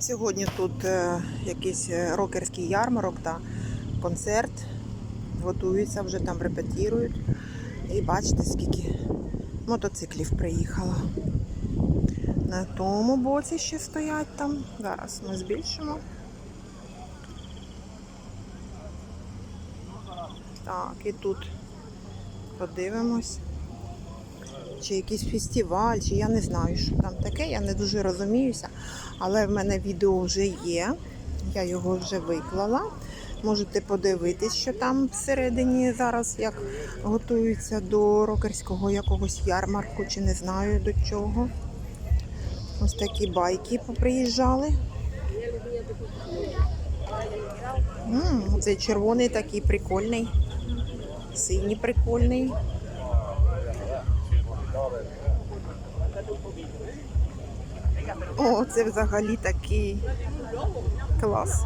Сьогодні тут е, якийсь е, рокерський ярмарок та концерт. Готуються, вже там репетірують. І бачите, скільки мотоциклів приїхало. На тому боці ще стоять там. Зараз ми збільшимо. Так, і тут подивимось. Чи якийсь фестиваль, чи я не знаю, що там таке, я не дуже розуміюся. Але в мене відео вже є. Я його вже виклала. Можете подивитись, що там всередині зараз як готуються до рокерського якогось ярмарку, чи не знаю до чого. Ось такі байки поприїжджали. М, цей червоний такий прикольний. Синій прикольний. О, це взагалі такий клас.